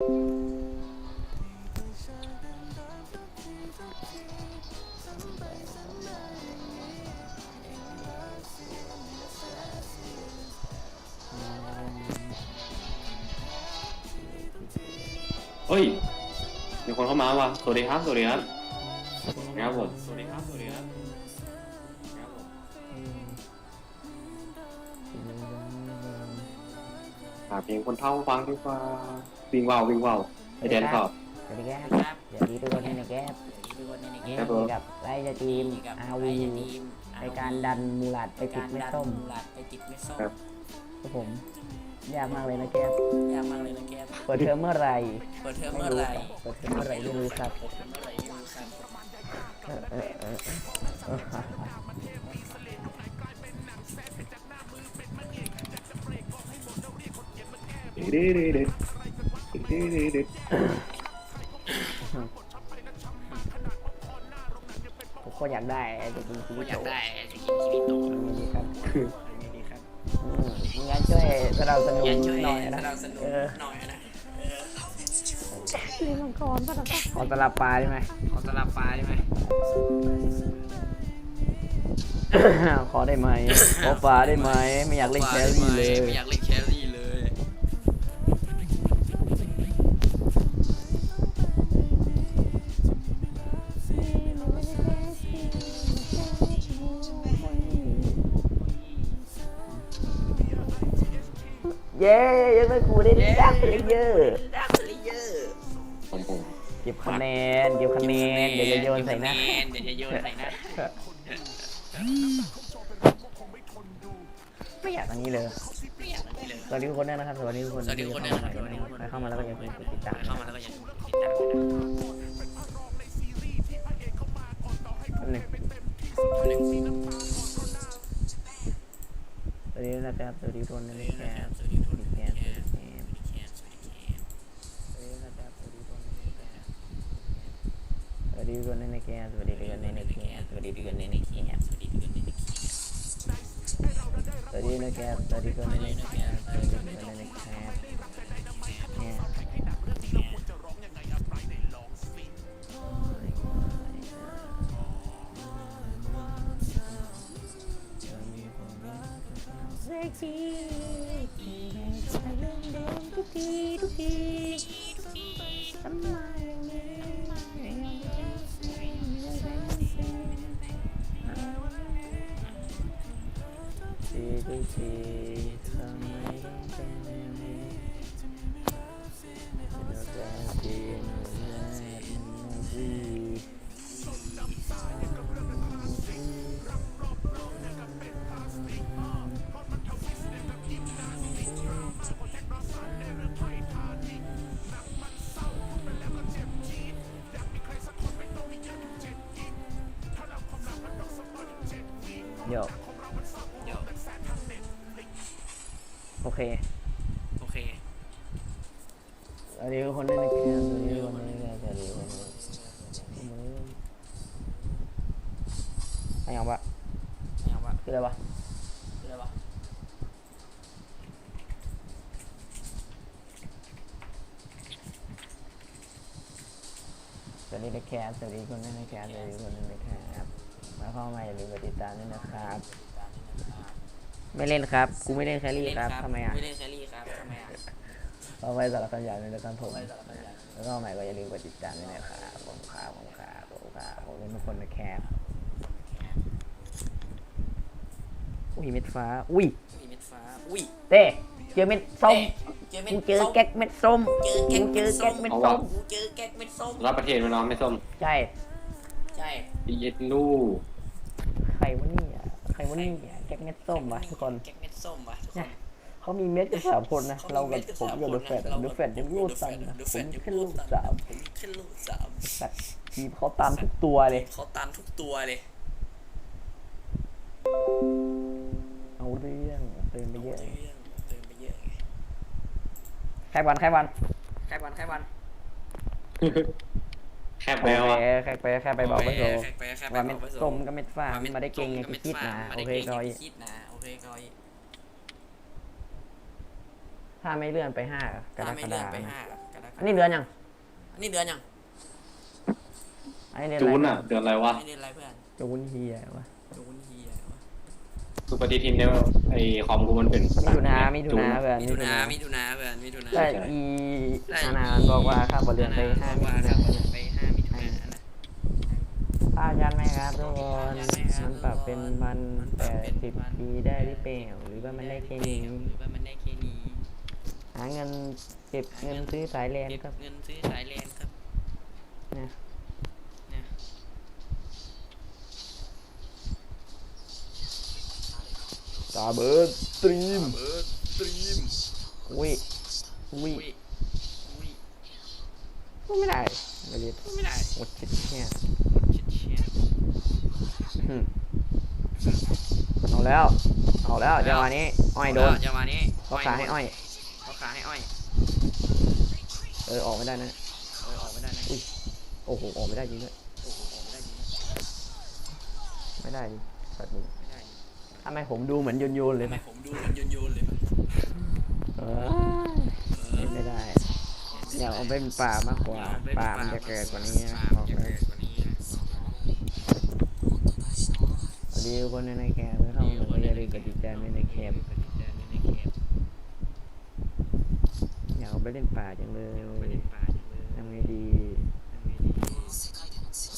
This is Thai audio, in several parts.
เฮ้ย มีคนเข้ามาว่ะ สวัสดีครับ สวัสดีครับครับผม สวัสดีครับ สวัสดีครับ เพลงคนเท่าฟังดีกว่าวิ่งว่าววิ่งว่าวไอแดนตอบสวัสดีครับสวัสดีทุกคนในแก๊ปทุกคนในเกครัมบผมกับไล่จะทีมกับอาไอวีทีมในการดันมูลัดไปไปติกาดรเม็ดดันส้มหลัดไปติดเม็ดส้มครับครับผมยากมากเลยนะแก๊ปยากมากเลยนะแกเปิดเทอมเมื่อไหร่เปิดเทอมไม่เมื่อรู้ไหร่เปิดเทอมเมื่อไหร่ไม่รู้ครับเปิดเทอมเมื่อไหร่ไม่รู้ครับ เด็ดเด็ดเด็ดเด็ดเด็ดเด็ดผมอยากได้ไอ้ตัวจริงชีกูวิตอยากได้สกินคิริโตะนี่ดีครับนี่ดีครับอืมงั้นช่วยสนับสนุนยันช่วยหน่อยนะนับสนุนเออหน่อยนะขอตลับปลาได้ไหมขอตลับปลาได้ไหม ขอได้ไหมขอปลาได้ไหมไม่อยากเล่นแครี่เลยไม่อยากเล่นแครี่เลย ดักเลเยอร์ผมผมเก็บคะแนนเก็บคะแนนเดี๋ยวจะโยนใส่หน้าเดี๋ยวจะโยนใส่หน้าไม่อยากอันนี้เลยไม่อยากอันนี้เลยสวัสดีทุกคนด้วยนะครับสวัสดีทุกคนสวัสดีทุกคนด้วยนะครับใครเข้ามาแล้วก็อย่าลืมกดติดตามเข้ามาแล้วก็อย่าลืมติดตามด้วยนะแป๊บนึงสวัสดีนะครับสวัสดีทุกคนนะครับ วัสดีทุกคนนะครับสวัสดีทุกคนนะครับสวัสดีทุกคนนะครับสวัสดีทุกคนในนี้สวัสดีนะครับสวัสดีทุกคนนะครับสวัสดีทุกคนนะครับเนี่ยทุกทีทุกทีทำไม ทีทุกทีทำไมต้องเป็นอย่างนี้เรา สวัสดีทุกคนด้วยนะครับสวัสดีทุกคนด้วยนะครับสวัสดีทุกคนด้วยอะไรอย่างวะยังวะคืออะไรวะคืออะไรวะสวัสดีนะครับสวัสดีคนด้วยนะครับสวัสดีคนด้วยนะครับมาเข้ามาอย่าลืมกดติดตามด้วยนะครับ ไม่เล่นครับ กูไม่เล่นแครี่ครับทำไมอะไม่เล่นแครี่ครับทำไมอะ เอาไว้สำหรับคำหยาบในรายการผมแล้วก็ใหม่ก็อย่าลืมกดติดตามด้วยนะครับผมครับผมครับผมครับผมเป็นทุกคนนะครับอุ้ยเม็ดฟ้า อุ้ยมีเม็ดฟ้าอุ้ยเต้เจอเม็ดส้มเจอเม็ดกูเจอส้มแก๊กเม็ดส้มเจอแก๊กกูเจอแก๊กเม็ดเอาส้ว่ะมกูเจอแก๊กเม็ดส้มรับประเทศมาน้องไม่ส้มใช่ใช่อีเย็ดลู่ใครวะเนี่ยใครวะเนี่ยแก๊กเม็ดส้มวะทุกคนแก๊กเม็ดส้มวะทุกคน เขามีเม็ดกันสามคนนะขเรามีกับม็ดผมกับเดอะแฟดราเดอะแฟดยังรูดตันนะเดอะผแฟมดยังแค่รูรูดดตันสามผมแค่ลูกสามแต่ทีมเขาตามทุกตัวเลยเขาตันทุกตัวเลย เอาเรื่องเติมไปเยอะเรื่องเติมไปเยอะไงใครวันใครวันใครวันใครวันแคบแล้วอะแค่ไปแค่ไปบอกไปโซใครไปใครไปว่าเม็ดบอกไปโซส้มก็เม็ดฟ้ามันมาได้เก่งไงว่าม็คิดส้นะมาโอได้เคก่งก็ไงคิดนะโอเคก็ ถ้าไม่เลื่อนไปห้ากรถ้ากไม่ฎาเลื่อนคไปมห้ากรกฎาคอัมนนี้เดือนยังอันนี้เดือนยังอันนี้เดือนจูนอะไรอะ เดือนอะไรวะไม่เดือนอะไรเพื่อนจูนเฮียวะ จูนเฮียวะคือปฏิทินเนี่ยไอคอมกูมันเป็นมิถุนามิถุนาเพื่อนมิมิถุถุนานามิถุนาเพื่อนมิถุนาแต่อีอาณาบอกว่าข้าบเรือนไปห้ามิว่าถุครันาบไปห้ามิถุนานะป้ายันไหมครับทุกคนมันปรับเป็นวันแปดสิบปีได้หรือเปล่าหรือว่ามันได้แค่นี้หรือว่ามันได้แค่นี้หาเงินเก็บเงินซื้อสายแลนเก็บครับเงินซื้อสายเลนครับนะนะตาเบิร์ดสตรีมเบิร์ดสตรีมอุ้ยอุ้ยอุ้ยอุ้ยพูดไม่ได้ไม่เรียนพูดไม่ได้หมดชิดเนี่ยหมดชิดเชียอืมเอาแล้ว เอาแล้วจังหวะนี้ อ้อยโดนจังหวะนี้เขาขาให้อ้อยเขาขาให้ อ้อยเออออกไม่ได้นะเออออกไม่ได้นะโอ้โหออกไม่ได้จริงด้วยโอ้โหออกไม่ได้จริงไม่ได้จริงสัตว์มึงไม่ได้ทำไมผมดูเหมือนโยนโยนๆเลยทำไมนะผมดูเหมือนโยนๆเลยมันเออเล่นไม่ได้อยากเอาไปเป็นป่ามากกว่าป่ามันจะเกิดกว่านี้นะป่าบมัอนกจะเลยเกิดกว่านี้นะสวัสดีทุกคนในแคปไม่เข้ามาอย่าลืมกดติดตามไว้ในแคป อยากเอาไปเล่นป่าจังเลยทำไงดี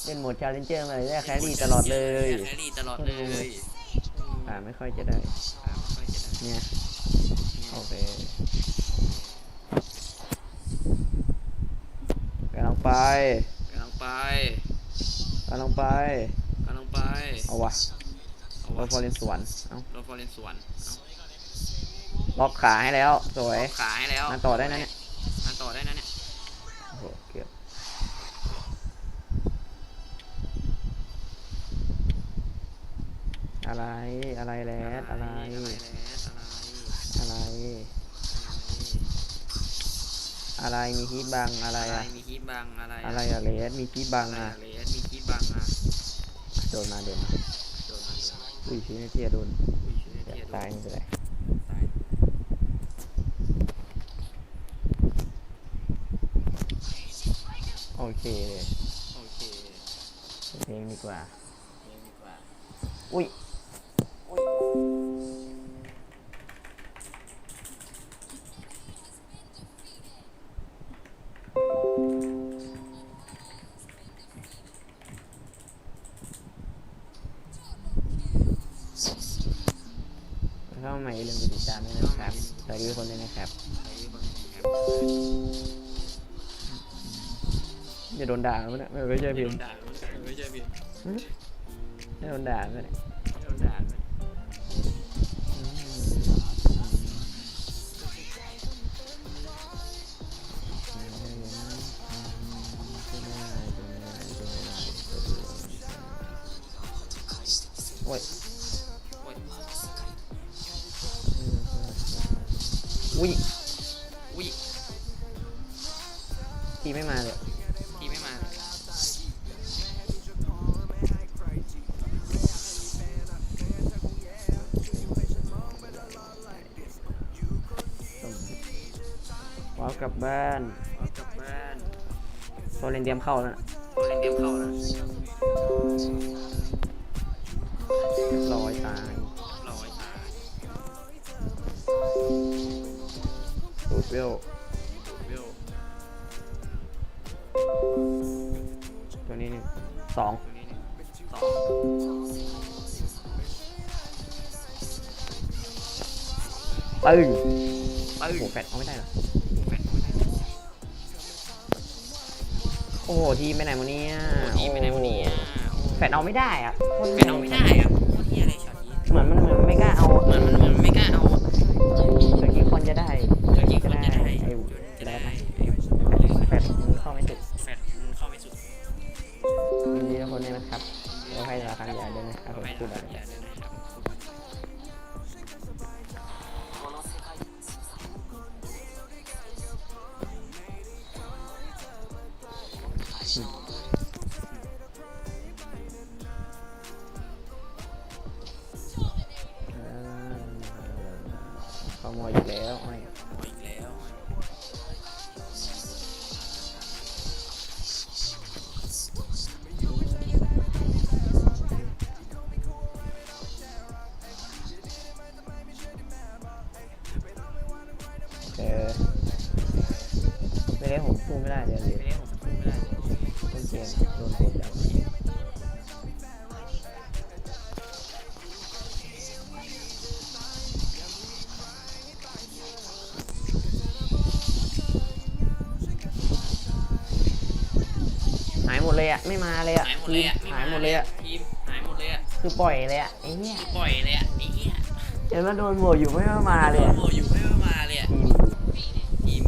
เล่นโหมดชาเลนเจอร์มาเลยได้แครี่ตลอดเลยแครี่ตลอดเลย ป่าไม่ค่อยจะได้ป่าไม่ค่อยจะได้เนี่ยโอเคกำลังไปกำลังไปกำลังไปกำลังไป เอาวะเอาเราวะพอเล่นสวน เอาเราฟอร์เรนสวนเอา ล็อกขาให้แล้วสวยขาให้แล้วมาต่อได้นะเนี่ยมาต่อได้นะเนี่ยโอ้โหเกือบอะไรอะไรแลดอะไรอะไรแลสอะไรอะไร อะไรมีฮีทบังอะไรอะไรอะมีคีบบังอะไรอะไรอะเลสมีฮีทบังอะไรอะอะเลสมีคีบบังอะโดนมาโดนมาโดนมาโดนมาอุ้ยชี้เทียโดนอุ้ยชื่อเดี๋เทียยวโดตายนไม่เป็นไร ตาย โอเคโอเคเพลงดีกว่าเองดีกว่า อุ้ยเข้ามาอย่าลืมกดติดตามด้วยนะครับสวัสดีทุกคนด้วยนะครับ ไอ้บางครับอย่าโดนด่ามันนะไม่ไม่ใช่ไม่พิโดมนพ์ด่าไม่ใช่พิมพ์ไม่โดนด่ามันนะ ว้าวกลับบ้านเอากลับบ้านโซเลนเตรียมเข้าแล้วนะเล่นเกมเข้าแล้วเรียบร้อยตายร้อยตายสูดเวลเบลตัวนี้หนึ่งสองตัวนี้หนึ่งสองปึ้งปึ้โอ้งโหแฟดเอาไม่ได้เหรอ อ้โหทีมไปไหนวะเนี่ยโอ้ทีไม่ได้วันนี้อะแฟดเอาไม่ได้อะโคตรแฟแม่นงเอาไม่ได้อะโคตรเฮียเลยช็อตนี้เหมือนมันเหมือนไม่กล้าเอาเหมือนมันเหมือนไม่กล้าเอาเมื่อกี้คนจะได้เมื่อกี้คนจะได้ไอ้จะแรได้ดนะไอ้แฟดมันเข้าไม่ถึงแฟนมันเข้าไม่สุดยินดีทุกคนด้วยนะครับแล้วให้ราคาใหญ่ด้วยนะครับผมไม่พูดได้อะไรอย่าเลยนะครับขโมยอีก เลยอะไม่มาเลยอะหายหมดเลยอะหายหมดเลยอะทีมหายหมดเลยอะคือปล่อยเลยอะไอ้เนี่ยปล่อยเลยอะไอ้เหี้ยเห็นว่าโดนโหวตอยู่ไม่มาเลยโดอะนโบอยู่ไม่มาเลยอะทีมทีม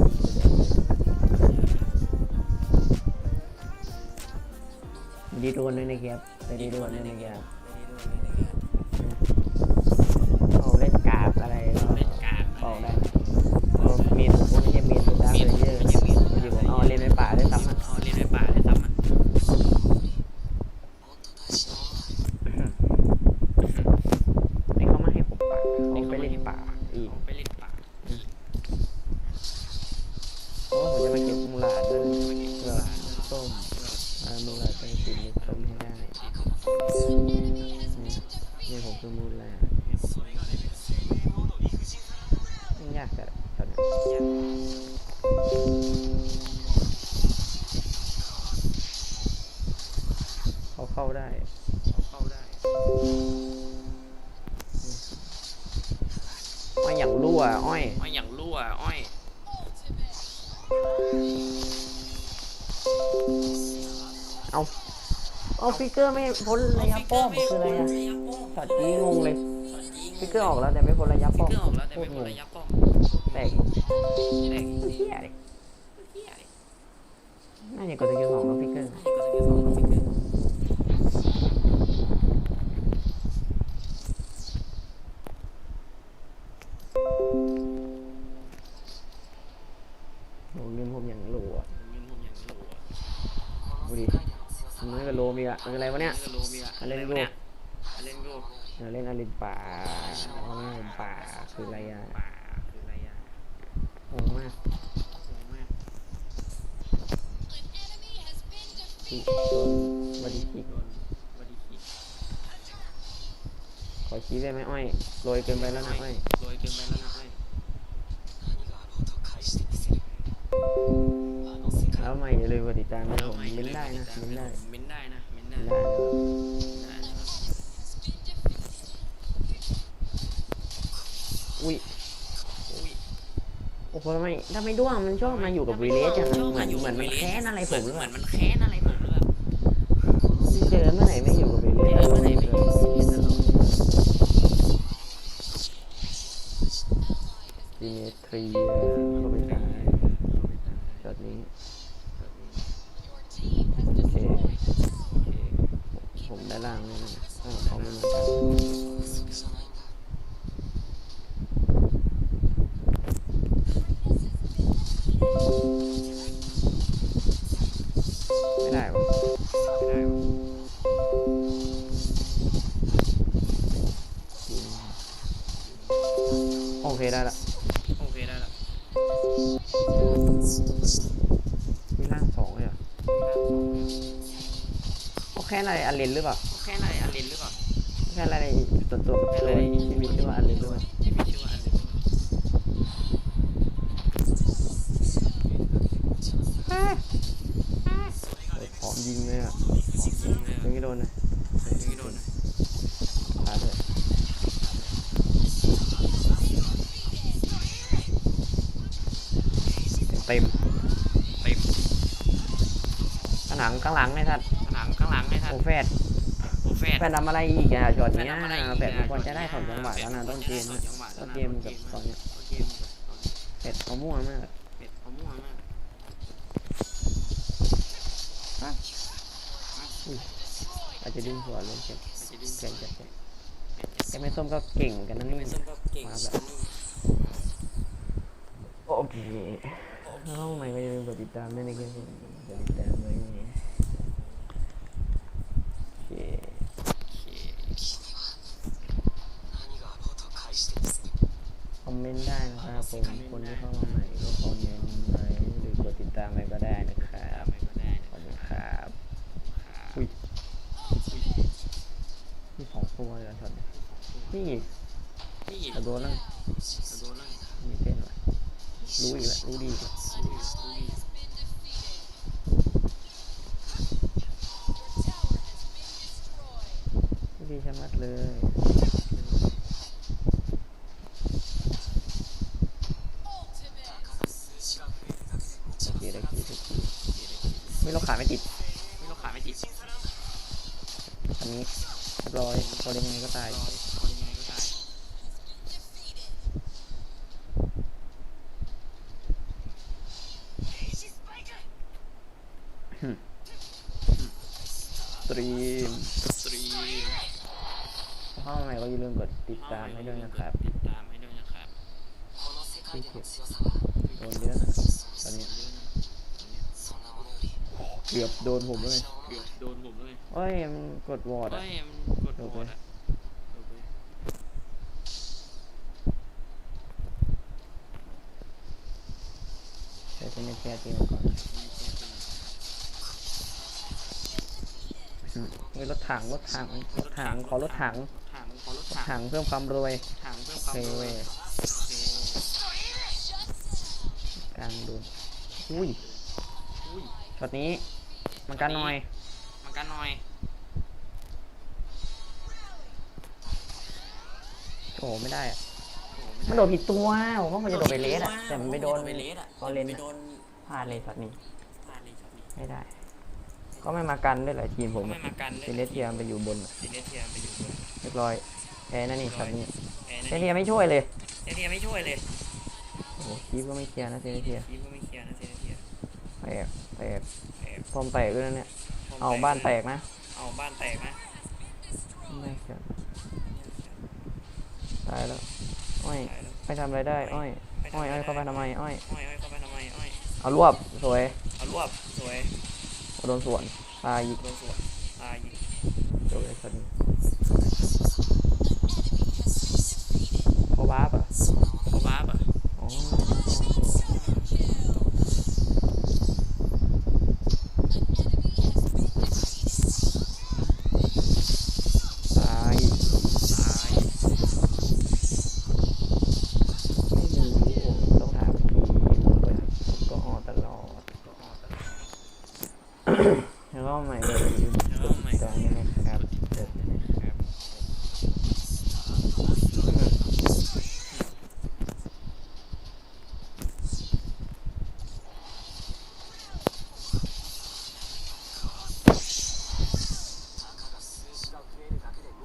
ดีโดนด้วยนะเกียบแต่ดีโดนด้วยนะเกียบ Thank you. กเกอร์ไม่พ้นระยะป้อมคืออะไรอะช็อตนี้งงเลยฟิกเกอร์ออกแล้วแต่ไม่พ้นระยะป้อมเครื่องออกแล้วแต่โคไม่ตรงพ้นงระยะป้อมแตกแตกเฮียเลยเหี้ยเลยน่าจะกดสกิลสองแล้วฟิก มันไม่กระโลมีอะมันอะไรวะเนี่ยนี่ก็โลมีอะอะไรอะไรกูวะเนี่ยอะไรกูเราเล่นอารินป่าเอาไม่ผมป่าคืออะไรอะป่าคืออะไรอะงงมากสวยมากที่โดนบอดี้คิกโดนบอดี้คิกขอชี้ได้ไหมอ้อยโรยเกินไปแล้วนะอ้อยโรยเกินไปแล้วนะอ้อยแล้วไม่อย่าลืมกดติดตามนะผมอาใหเม้นได้นะอย่าลืเม้นได้ ทำไมถ้าไม่ด้วงมันชอบมาอยู่กับวีเลสจังชอบเหมืมาอนอยู่เหมือนมันกับแค้นอะไรผมหรือเหเปมือล่านมันแค้นอะไรผมหรือเปล่าเจอเมื่อไหร่ไม่อยู่กับวีเลเอสอเมื่อไหร่ไม่อยู่กับวีเลสตลอดซีเมทรี อะไรอันเลนหรือเปล่าแค่ไหนอันเลนหรือเปล่าแค่อะไรตัวตัวกับตัวที่มีชื่อว่าอันเลนหรือเปล่าที่มีชื่อว่าอันเลนหรือเปล่าเปิดพร้อมยิงเลยอะของจริงเลยยิงไม่โดนนะยิงไม่โดนนะพาเลยเต็มเต็มข้างหลังข้างหลังไอ้ท่าน โอ้แฟดโอ้แฟดแฟดทำอะไรอีกอะจอดแฟเนี้ดยทำอะไรอีกแฟดมันควรอะจะได้สองจังหวะแล้วนะต้นเกมแฟนะดควรจะได้สองจังหวะต้นเกมกับตอนเนี้ยต้นเกมกับตอนนี้แฟดเขามั่วมากเป็ดเขามั่วมากอาจจะดึงหัวลงเก็บมันจะดิ้นเก่งจัดเลยแกไม่ส้มก็เก่งกันนั่นนี่เป็นส้มก็เก่งมาแบบโอเคห้องใหม่ก็อย่าลืมกดติดตามด้วยนะครับผมกดติดตามไว้โอเค คอม เมนต์ได้นะครับผมคนที่เข้ามาใหม่ก็คอมเมนต์ไว้หรือกดติดตามไปก็ได้นะครับไปก็ได้ขอบคุณครับอุ้ยมีสองตัวเลยเหรอช็อตนี้นี่นี่ ติดตามให้ด้วยนะครับติดตามให้ด้วยนะครับที่เก็บโดนเยอะนะตอนนี้เกือบโดนผมเลยเกือบโดนผมเลยเอ้ยมันกดวอร์ดเฮ้อะยมันกดโหวตอะจบเลยใช้เป็นแค่จริงก่อนอืมเฮ้ยรถถังรถถังรถถังขอรถถัง ถังขอรถรถถัถังงเพิ่มความรวยถังเพิ่มโอความเครวเว้ยยโอเคกลางโดนอุ้ยอุ้ยช็อตนี้ มันกันหน่อย มันกันหน่อยโอ้โหไม่ได้อะโอ้โหมันโดดผิดตัวผมว่ามันจะโดดไปเลสอะแต่มันไปโดนไปเลสอะพอเลนไปอะโดนพลาดเลยช็อตนี้พลาดเลยช็อตนี้ไม่ได้ ก็ไม่มากันด้วยหลายทีมผมไม่มากันเลยเซเลสเทียมไปอยู่บนอะซีเนเทียไปอยู่บนเรียบร้อยแพ้นั่นนี่ช็อตนี้แพ้เซนะเลสเทียไม่ช่วยเลยเซเนเทียไม่ช่วยเลยโอ้โหคีบก็ไม่เคลียร์นะเซเลสเทียทีมก็ไม่เคลียร์นะเซเนเทียแตกแตกแอบพร้อมแตกด้วยนะเนี่ยเอาบ้านแตกนะเอาบ้านแตกนะไม่เกิดตายแล้วอ้อยตายแล้วไม่ทำอะไรได้อ้อยอ้อยอ้อยเข้าไปทำไมอ้อยอ้อยอ้อยเข้าไปทำไมอ้อยเอารวบสวยเอารวบสวยโดนสวนตายอีกโดนสวนตายยิงโดนไอ้คน นี้เขาบ้าปะ เขาบ้าปะ อ๋อตายอีก ตาย ไม่รู้ต้องถามพี่เลยก็ออตลอด แล้วก็ใหม่เลยยืน แล้วใหม่ ตอนนี้นะครับเด็ด ครับ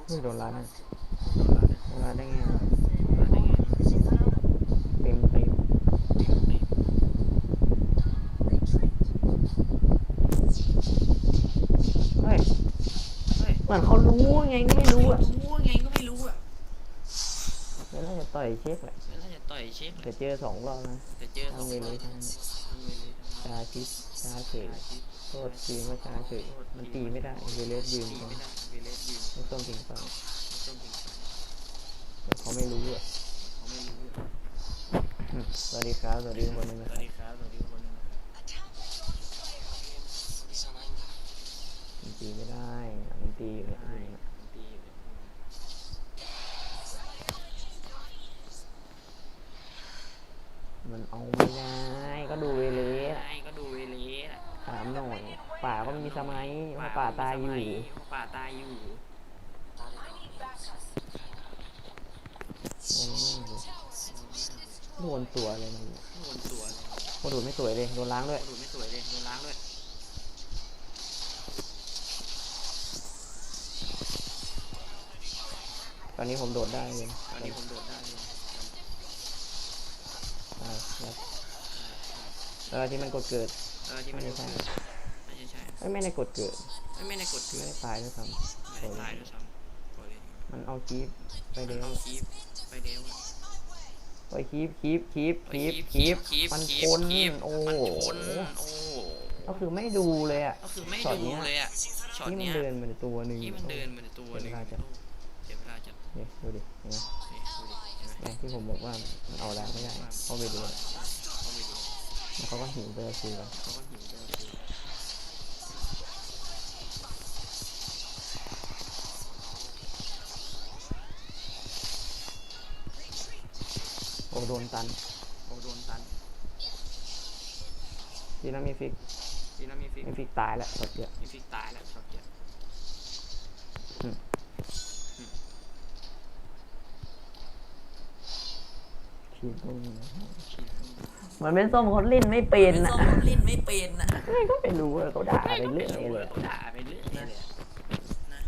เฮ้ยโดนร้านอะโดนร้านได้ไงวะ มาได้ไง เต็มเต็มเฮ้ย เฮ้ยเหมือนเขารู้ไงก็ไม่รู้อะรู้ไงก็ไม่รู้อะเดี๋ยวเราจะต่อยเช็คแหละแล้วถ้าจะต่อยเช็คแต่เจอสองรอบนะจะเจอสองทำเลยเลยทั้งทำเลยเลยชาชิดชาเฉยโทษทีมว่าชาเฉยมันตีไม่ได้เวเลสยืนตีตรงไม่ได้เวเลสยืนไม่ต้องถึงฟังไม่ต้องถึงแต่เขาไม่รู้อะเขาไม่รู้อะอืมสวัสดีครับสวัสดีทุกคนเลยสนะวัสดีครับสวัสดีทุกคน มันตีไม่ได้มันตีอยู่เนี่ยมันเลยมันเอาไม่ได้ ก็ดูเวเลสก็ดูเวเลสถามหน่อย ป่าก็มีสมัยเพราป่าตายอยู่ป่าตายอยู่โดนตัวเลยมันโดนสวโดูไม่สวยเลย โดนล้างด้วยโดูไม่สวยเลย โดนล้างด้วย ตอนนี้ผมโดดได้เลยตอนนี้ผมโดดได้เลยอ่าครับแล้วที่มันกดเกิดเออที่มันไม่ใช่น่าจะใช่เอ้ยไม่ได้กดเกิดไม่ไม่ได้กดไม่ได้ตายด้วยซ้ไม่ได้ตายด้วยซ้ำกดเลยำมันเอาคีปไปเร็วเอาคีบไปเดวอะไปคีปคีปคีปคีปคีคีบปมันคีชบนคีบโอ้มันโหชนโอ้ก็คือไม่ดูเลยอะก็คือไม่ช็อตดูเนี้ยเลยอะช็อตที่มันเนี้ยเดินมาตัวหนึ่งที่มันเดินมาในตัวหนึง เสียเวลาจัดเสียเวลาจัดเนี่ยดูดิเห็นไหมนี่ดูดิเห็นไหมเนี่ยที่ผมบอกว่ามันเอาแล้วไม่ได้เพราะไปดูเขาไปดูแล้วเขาก็หิวไปเอาคืนกันเขาก็หิวเจอคือโอ้โดนตันโอ้โดนตันทีนั้นมีฟิกทีนั้นมีฟิกมีฟิกตายแล้วสดเยอะมีฟิกตายแล้วช็อตเจ็ดอืม ฉีดตรงนี้มันเป็นส้มเขาเล่นไม่เป็นนะเล่นไม่เป็นนะก็ไม่รู้ว่าเขาด่าไปเรื่อยเลยด่าไปเรื่อยเลยนะ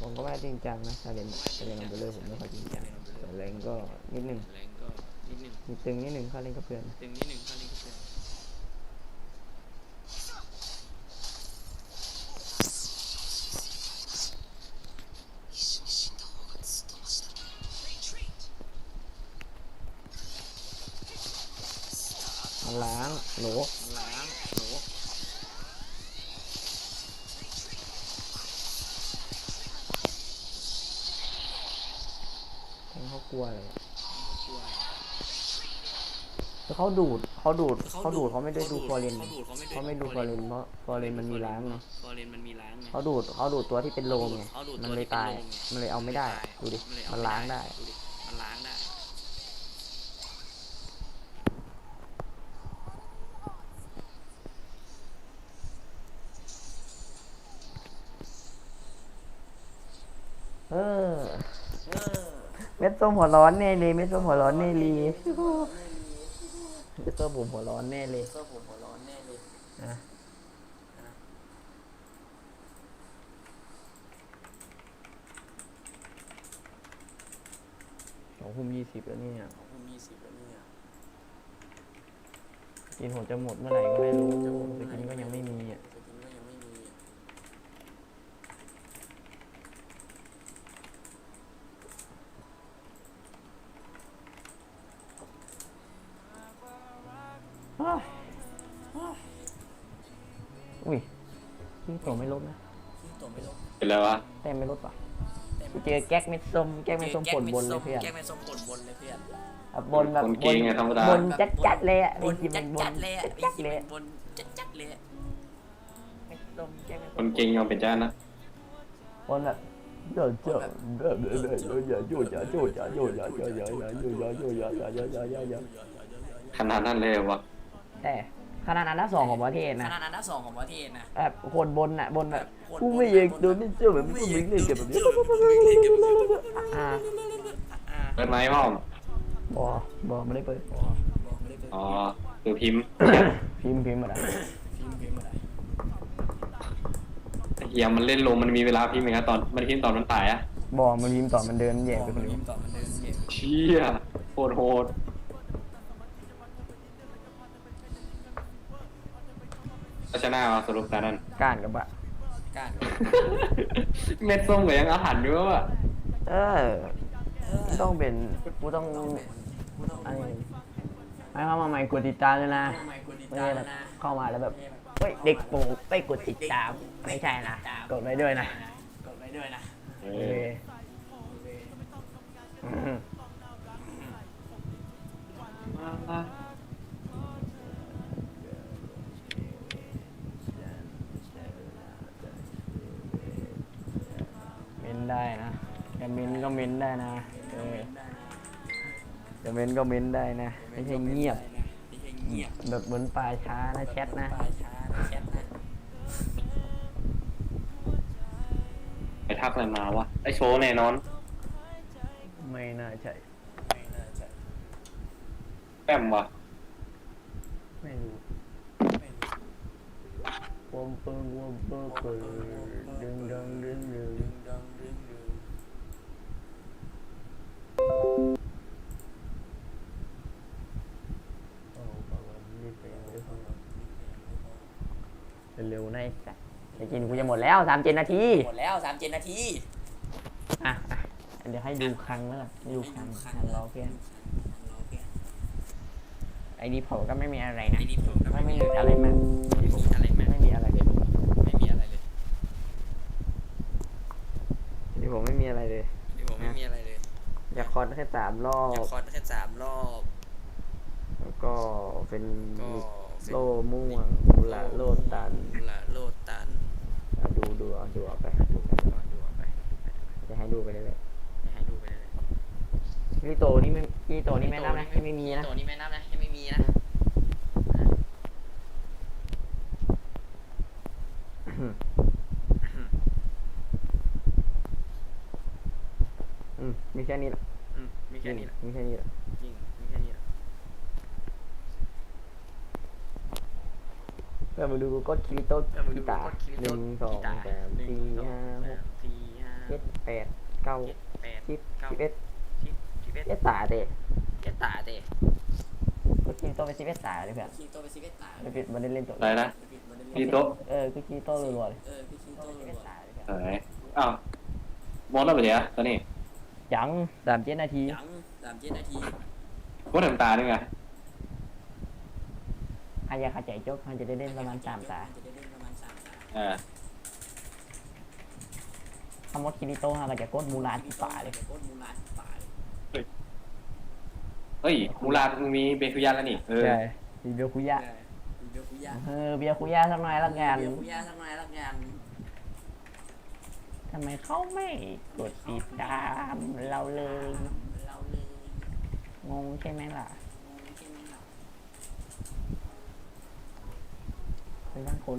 ผมก็ไม่จริงจังนะชาเลนจ์ชาเลนจ์ไปเลยผมไม่ค่อยจริงจังแต่แรงก็นิดนึงแรงก็นิดหนึ่งมีตึงนิดนึงเข้าเล่นกับเพื่อน ตึงนิดหนึ่ง ล้างโหลล้างโหลแทงเขากลัวเลยช่วยแล้วเขาดูดเขาดูดเขาดูดเขาไม่ได้ดูฟอร์เรนเขาดูดเขาไม่เขาไม่ดูฟอร์เรนเพราะฟอร์เรนมันมีล้างไงฟอร์เรนมันมีล้างไงเขาดูดเขาดูดตัวที่เป็นโลมไงเขาดูดตัวมันเลยที่เป็นตายโลมไงมันเลยเอาไม่ได้ดูดิเลยเอมันล้างได้ ดูดิมันล้างได้ เออเม็ด ส้มหัวร้อนแน่เลยเม็ดส้มหัวร้อนแน่เลยเม็ดส้มผมหัวร้อนแน่เลยก็ผมหัวร้อนแน่เลยนะสองทุ่มยี่สิบแล้วเนี่ยผมมีสิบแล้วเนี่ยกินผมจะหมดเมื่อไหร่ก็ไม่รู้จะกินก็ยังไม่มีอะ จะกินก็ยังไม่มีอะ อุ้ยที่ตัวไม่ลดนะที่ตัวไม่ลงเป็นไรวะแต่ไม่ลดป่ะกูเจอแก๊กเม็ดส้มแก๊กเม็ดส้มผลบนเลยเพื่อนแกงเป็นส้มผลบนเลยเพื่อนอะบนแบบคนบเก่นงไงธรรมดาบนจัดจัดๆเลยอะบนจริงๆจัมัดนบจันดเลยอะจัดๆเลยบนจัดจัดเลยอะเม็ดส้มแก๊กเม็ดคส้มนเก่งยอมเป็นเจ้านะบนแบบเดี๋ยวเจ้าเดี๋ยวเดี๋ยวเดี๋ยวเดี๋ยวโยอย่าโยอย่าโยอย่าโยอย่าโยอย่าโยอย่าโยอย่าโยอย่าโยอย่าโยขนาดนั้นเลยเหรอวะ แต่ขนาดนั้นนะสองของประเทศขนะนาดนั้นนะสองของประเทศนะแบบคนบนอะบนแบบคนกูไม่อยากโดนไม่เจอแบบพวกมึงเลยเก็บแบบนี้อ่าอ่าเปิดไม้พ่อมบอบอไม่ได้เปิดบอกไม่ได้เปิดอ๋อคือพิมพ์ พิมพ์พิมพ์มาได้พิมพ์พิมพ์มาได้ไอ้เฮียมันเล่นลงมันมีเวลาพิมพ์ไหมครับตอนมันพิมพ์ตอนมันตายอะบอมันพิมพ์ต่อมันเดินแย่บอกไปคนมันเดียวพิมพ์ต่อมันเดินเก็บเชี่ยโหดโหด ก็ชนะวะสรุปแต่นั้น ก้านกับบะการเม็ดส้มกับยังอาหารอยู่วะเออต้องเป็นกูต้องต้องเป็นกูต้องอันนี้ไม่เข้ามาใหม่กดติดตามเลยนะทำไมกูดีไม่ใจใช่แบแล้วบนะเข้ามาแล้วแบบเฮ้ยเด็กโปไปกดติดตามไม่ใช่นะกดไว้ด้วยนะกดไว้ด้วยนะเอโออเคโอเคอืม เม้น ได้นะจะเม้นก็เม้นได้นะเออจะเม้นก็เม้นได้นะ ไม่ใช่เงียบไม่ใช่เงียบแบบเหมือนปลาช้านะแชทนะปลายช้านะแชทนะไปทักอะไรมาวะไอโชว์แน่นอน ไม่น่าใช่ไม่น่าจะแป้มวะไม่รู้ไม่รู้วมเปิงวมเปิงเปิงดึงดังดึงดึงดึงดังดึงดึง กินกูจะหมดแล้วสามเจ็ดนาทีหมดแล้วสามเจ็ดนาทีอะอะเดี๋ยวให้ดูครั้งแล้วกันให้ดูครั้งครั้งรอเพื่อนรอเพื่อนไอ้ดีเผาก็ไม่มีอะไรนะไอ้นี่ผมก็ไม่ไม่มีมีอะไรมากไม่มีอะไรมากไม่มีอะไรเลยไม่มีอะไรเลยนี่ผมไม่มีอะไรเลยนี่ผมไม่มีอะไรเลยอยากคอนแค่สามรออยากบคอนแค่สามรอบแล้วก็เป็นก็โล่ม่วงกุหลาบโลตันละโลตันอะ ดูเอาดูเอาไปจะให้ดูไปเรื่อยหาดูไปเรื่อยรีโตนี่ไม่นี่โตนี่ไม่นับนะไม่มีนะตัวนี่ไม่นับนะยังไม่มีนะอืมมีแค่นี้แหละอืมมีแค่นี้ละมีแค่นี้ละ เพื่อนมาดูกูกดคริโตเออมึงกีดูตาร์กดคลิปหนึ่งสองกีตร์สามหนึ่งสี่สองห้าหสากมสี่ห้าเจ็ดแปดเก้าเจ็ดแปดสิบเก้าสิบเอ็ดสิบสิบเอ็ดเจ็ดตาเด็เจ็ดตาเต้กดคริโตไปสิบเอ็ดตาเลยเพื่อนคีโตไปสิบเอ็ดตาไม่ปิดมันได้เล่นตัวอะไรนะปิดมันได้พี่โต๊ะเออกูคริโตรัวๆเลยเออพี่คีโตสิบรัเอ็ดวตาเลยเพื่อนเอ้ยอ้าวมองแล้วไปเดี๋ยวตอนนี้ยังสามเจ็ดนาทียังสามเจ็ดนาทีว่าทำตาด้วยไง ใครอยากเข้าใจจบมันจะได้เล่นประมาณสามตาจะได้เล่นประมาณสามตาเออถ้ามดคริโตฮะก็จะกดมูลาที่ป่าเลยโคตรมูลาที่ป่าเลยเฮ้ยมูลามึงมีเบคุยันแล้วนี่เออใช่มีเบียร์คุยะเดี๋ยวคุยาเออเบียร์คุยะสักหน่อยละกันเดี๋ยวคุยาสักหน่อยละกันทำไมเขาไม่กดติดตามเราเลยเราเลยงงใช่ไหมล่ะ งงใช่ไหมล่ะ เป็นทั้งคน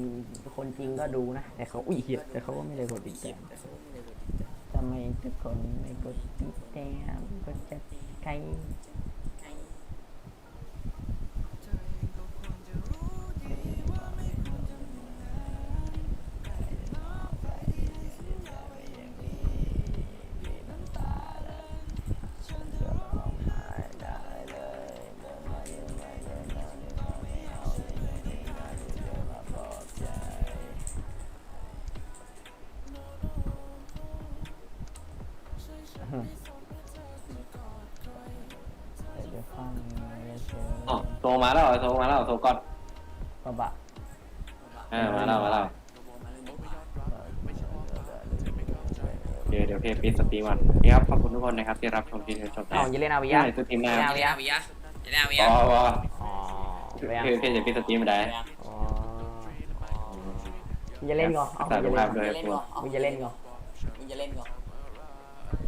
คนจริงก็ดูนะ แต่เขาอุ้ยเหี้ยแต่เขาก็ไม่ได้กดติดตมแตาไม่ได้กดติดตามทำไมทุกคนไม่กดติดตามกดจะใคร มาแล้วโทรมาแล้วโทรก่อนปะบะเออมาแล้วมาแล้วเดี๋ยวเดี๋ยวเพจปิดสตรีมก่อนนี่ครับขอบคุณทุกคนนะครับที่รับชมที่ชมเอ้าอย่าเล่นเอาวิยัยะงสตรีมหน้าเอาเวียเอาเวียเอาเวียอ๋ออ๋ออ๋อเพไปยังจเพจจะปิดสตรีมไม่ได้อ๋อมึงจะเล่นก่อนเอาสามึธุงคจะรับเล่นโดยเล่นตัวก่อนมึงจะเล่นก่อนมึงจะเล่นก่อน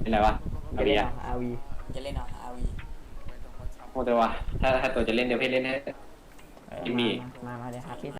เป็นไรวะมึงอาจะเบีเล่ยนเอาอาวี โอ้แต่ว่าถ้าถ้าตัวจะเล่นเดี๋ยวเพจเล่นให้เออจิมมี่